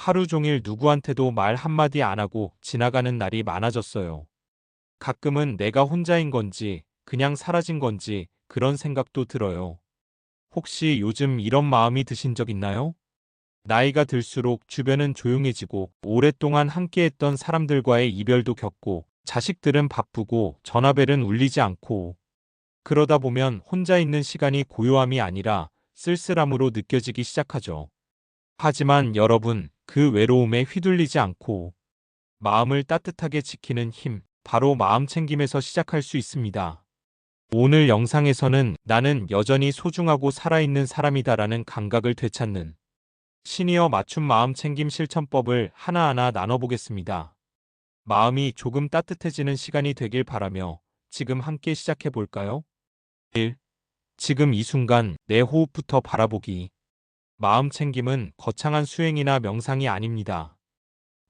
하루 종일 누구한테도 말 한마디 안 하고 지나가는 날이 많아졌어요. 가끔은 내가 혼자인 건지 그냥 사라진 건지 그런 생각도 들어요. 혹시 요즘 이런 마음이 드신 적 있나요? 나이가 들수록 주변은 조용해지고 오랫동안 함께했던 사람들과의 이별도 겪고 자식들은 바쁘고 전화벨은 울리지 않고 그러다 보면 혼자 있는 시간이 고요함이 아니라 쓸쓸함으로 느껴지기 시작하죠. 하지만 여러분, 그 외로움에 휘둘리지 않고 마음을 따뜻하게 지키는 힘, 바로 마음 챙김에서 시작할 수 있습니다. 오늘 영상에서는 나는 여전히 소중하고 살아있는 사람이다라는 감각을 되찾는 시니어 맞춤 마음 챙김 실천법을 하나하나 나눠보겠습니다. 마음이 조금 따뜻해지는 시간이 되길 바라며 지금 함께 시작해 볼까요? 1. 지금 이 순간 내 호흡부터 바라보기. 마음 챙김은 거창한 수행이나 명상이 아닙니다.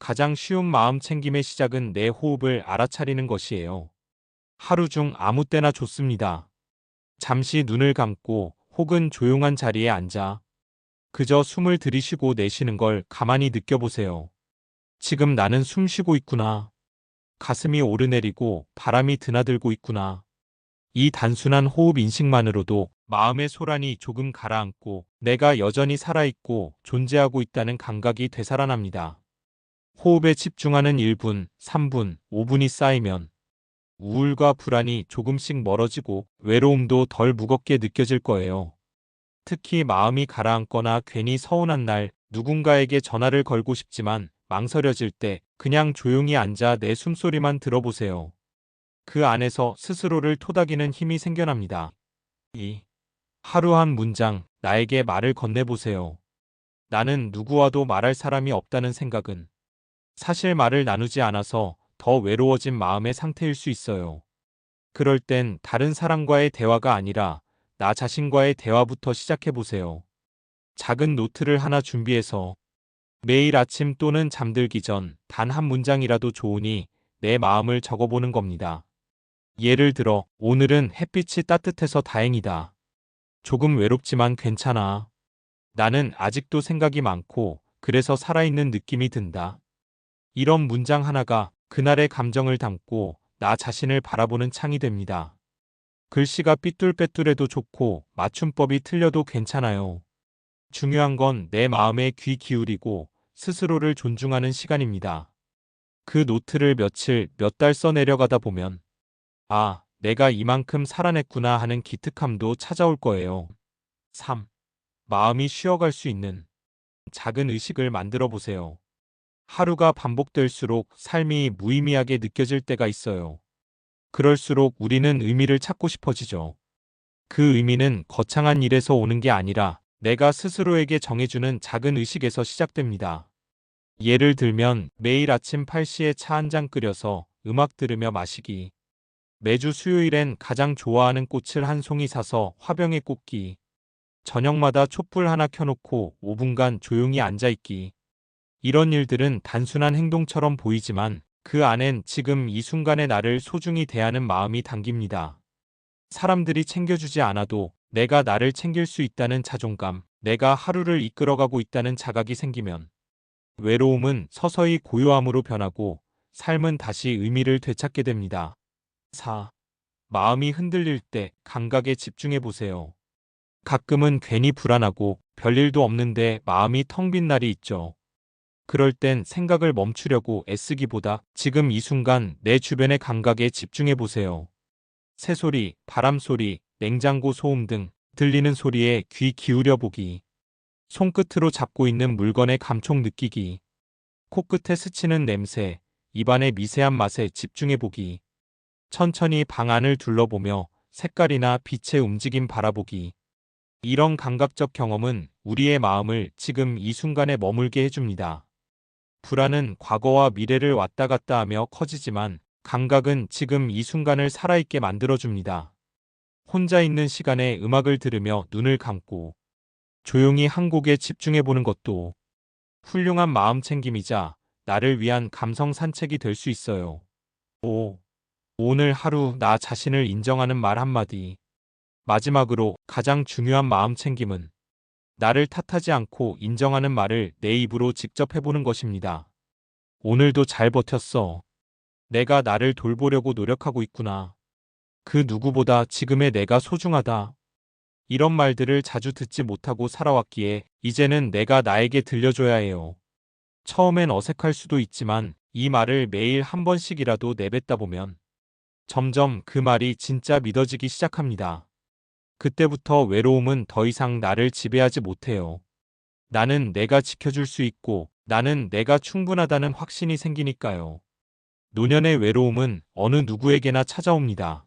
가장 쉬운 마음 챙김의 시작은 내 호흡을 알아차리는 것이에요. 하루 중 아무 때나 좋습니다. 잠시 눈을 감고 혹은 조용한 자리에 앉아 그저 숨을 들이쉬고 내쉬는 걸 가만히 느껴보세요. 지금 나는 숨 쉬고 있구나. 가슴이 오르내리고 바람이 드나들고 있구나. 이 단순한 호흡 인식만으로도 마음의 소란이 조금 가라앉고 내가 여전히 살아있고 존재하고 있다는 감각이 되살아납니다. 호흡에 집중하는 1분, 3분, 5분이 쌓이면 우울과 불안이 조금씩 멀어지고 외로움도 덜 무겁게 느껴질 거예요. 특히 마음이 가라앉거나 괜히 서운한 날 누군가에게 전화를 걸고 싶지만 망설여질 때 그냥 조용히 앉아 내 숨소리만 들어보세요. 그 안에서 스스로를 토닥이는 힘이 생겨납니다. 2. 하루 한 문장 나에게 말을 건네보세요. 나는 누구와도 말할 사람이 없다는 생각은 사실 말을 나누지 않아서 더 외로워진 마음의 상태일 수 있어요. 그럴 땐 다른 사람과의 대화가 아니라 나 자신과의 대화부터 시작해보세요. 작은 노트를 하나 준비해서 매일 아침 또는 잠들기 전 단 한 문장이라도 좋으니 내 마음을 적어보는 겁니다. 예를 들어, 오늘은 햇빛이 따뜻해서 다행이다. 조금 외롭지만 괜찮아. 나는 아직도 생각이 많고, 그래서 살아있는 느낌이 든다. 이런 문장 하나가 그날의 감정을 담고 나 자신을 바라보는 창이 됩니다. 글씨가 삐뚤빼뚤해도 좋고 맞춤법이 틀려도 괜찮아요. 중요한 건 내 마음에 귀 기울이고 스스로를 존중하는 시간입니다. 그 노트를 며칠, 몇 달 써내려가다 보면 아, 내가 이만큼 살아냈구나 하는 기특함도 찾아올 거예요. 3. 마음이 쉬어갈 수 있는 작은 의식을 만들어 보세요. 하루가 반복될수록 삶이 무의미하게 느껴질 때가 있어요. 그럴수록 우리는 의미를 찾고 싶어지죠. 그 의미는 거창한 일에서 오는 게 아니라 내가 스스로에게 정해주는 작은 의식에서 시작됩니다. 예를 들면 매일 아침 8시에 차 한 잔 끓여서 음악 들으며 마시기. 매주 수요일엔 가장 좋아하는 꽃을 한 송이 사서 화병에 꽂기. 저녁마다 촛불 하나 켜놓고 5분간 조용히 앉아있기. 이런 일들은 단순한 행동처럼 보이지만 그 안엔 지금 이 순간의 나를 소중히 대하는 마음이 담깁니다. 사람들이 챙겨주지 않아도 내가 나를 챙길 수 있다는 자존감, 내가 하루를 이끌어가고 있다는 자각이 생기면 외로움은 서서히 고요함으로 변하고 삶은 다시 의미를 되찾게 됩니다. 4. 마음이 흔들릴 때 감각에 집중해 보세요. 가끔은 괜히 불안하고 별일도 없는데 마음이 텅 빈 날이 있죠. 그럴 땐 생각을 멈추려고 애쓰기보다 지금 이 순간 내 주변의 감각에 집중해 보세요. 새소리, 바람소리, 냉장고 소음 등 들리는 소리에 귀 기울여 보기. 손끝으로 잡고 있는 물건의 감촉 느끼기. 코끝에 스치는 냄새, 입안의 미세한 맛에 집중해 보기. 천천히 방 안을 둘러보며 색깔이나 빛의 움직임 바라보기. 이런 감각적 경험은 우리의 마음을 지금 이 순간에 머물게 해줍니다. 불안은 과거와 미래를 왔다 갔다 하며 커지지만 감각은 지금 이 순간을 살아있게 만들어줍니다. 혼자 있는 시간에 음악을 들으며 눈을 감고 조용히 한 곡에 집중해 보는 것도 훌륭한 마음 챙김이자 나를 위한 감성 산책이 될 수 있어요. 5. 오늘 하루 나 자신을 인정하는 말 한마디. 마지막으로 가장 중요한 마음 챙김은 나를 탓하지 않고 인정하는 말을 내 입으로 직접 해보는 것입니다. 오늘도 잘 버텼어. 내가 나를 돌보려고 노력하고 있구나. 그 누구보다 지금의 내가 소중하다. 이런 말들을 자주 듣지 못하고 살아왔기에 이제는 내가 나에게 들려줘야 해요. 처음엔 어색할 수도 있지만 이 말을 매일 한 번씩이라도 내뱉다 보면 점점 그 말이 진짜 믿어지기 시작합니다. 그때부터 외로움은 더 이상 나를 지배하지 못해요. 나는 내가 지켜줄 수 있고 나는 내가 충분하다는 확신이 생기니까요. 노년의 외로움은 어느 누구에게나 찾아옵니다.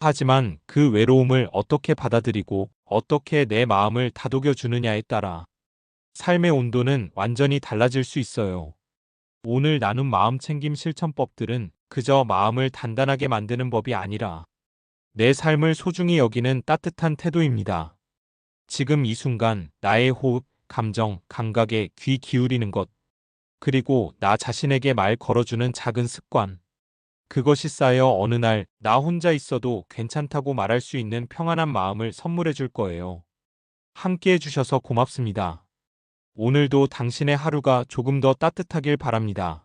하지만 그 외로움을 어떻게 받아들이고 어떻게 내 마음을 다독여 주느냐에 따라 삶의 온도는 완전히 달라질 수 있어요. 오늘 나눈 마음 챙김 실천법들은 그저 마음을 단단하게 만드는 법이 아니라 내 삶을 소중히 여기는 따뜻한 태도입니다. 지금 이 순간 나의 호흡, 감정, 감각에 귀 기울이는 것, 그리고 나 자신에게 말 걸어주는 작은 습관. 그것이 쌓여 어느 날 나 혼자 있어도 괜찮다고 말할 수 있는 평안한 마음을 선물해 줄 거예요. 함께 해주셔서 고맙습니다. 오늘도 당신의 하루가 조금 더 따뜻하길 바랍니다.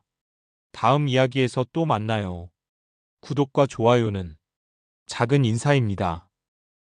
다음 이야기에서 또 만나요. 구독과 좋아요는 작은 인사입니다.